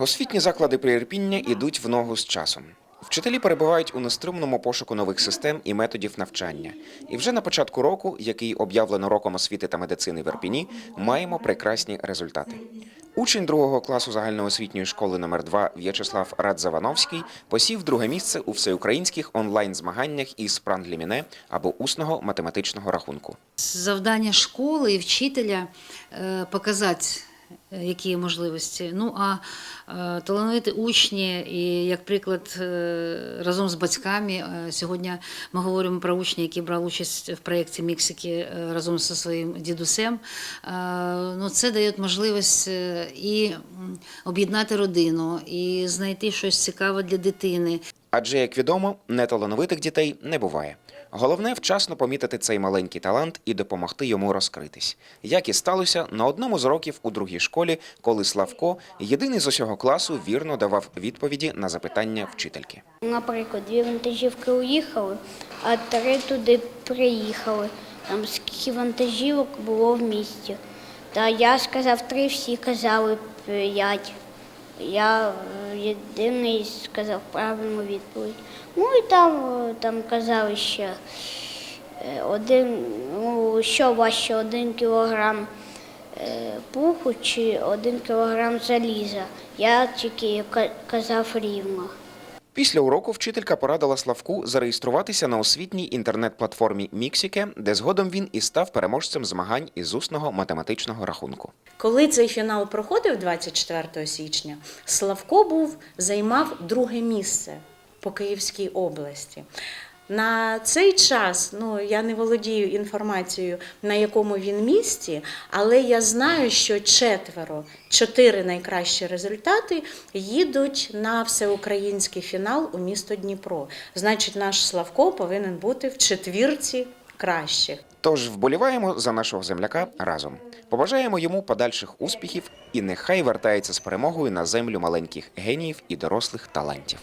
Освітні заклади Приірпіння ідуть в ногу з часом. Вчителі перебувають у нестримному пошуку нових систем і методів навчання. І вже на початку року, який об'явлено роком освіти та медицини в Ірпіні, маємо прекрасні результати. Учень другого класу загальноосвітньої школи номер 2 В'ячеслав Радзавановський посів друге місце у всеукраїнських онлайн-змаганнях із прангліміне або усного математичного рахунку. Завдання школи і вчителя е, показати, які є можливості. Ну а е, талановиті учні, і як приклад, е, разом з батьками. е, Сьогодні ми говоримо про учні, які брали участь в проєкті Міксики е, разом зі своїм дідусем. Е, Ну, це дає можливість е, і об'єднати родину, і знайти щось цікаве для дитини. Адже, як відомо, неталановитих дітей не буває. Головне вчасно помітити цей маленький талант і допомогти йому розкритись. Як і сталося на одному з років у другій школі, коли Славко, єдиний з усього класу, вірно давав відповіді на запитання вчительки. Наприклад, дві вантажівки уїхали, а три туди приїхали. Там скільки вантажівок було в місті. Та я сказав три, всі казали п'ять. Я е, єдиний сказав правильну відповідь. Ну і там, е, там казали ще е, один, ну, що важче, один кілограм пуху чи один кілограм заліза. Я тільки казав рівно. Після уроку вчителька порадила Славку зареєструватися на освітній інтернет-платформі Міксіке, де згодом він і став переможцем змагань із усного математичного рахунку. Коли цей фінал проходив 24 січня, Славко був займав друге місце по Київській області. На цей час ну я не володію інформацією, на якому він місці, але я знаю, що четверо, чотири найкращі результати їдуть на всеукраїнський фінал у місто Дніпро. Значить, наш Славко повинен бути в четвірці кращих. Тож вболіваємо за нашого земляка разом. Побажаємо йому подальших успіхів і нехай вертається з перемогою на землю маленьких геніїв і дорослих талантів.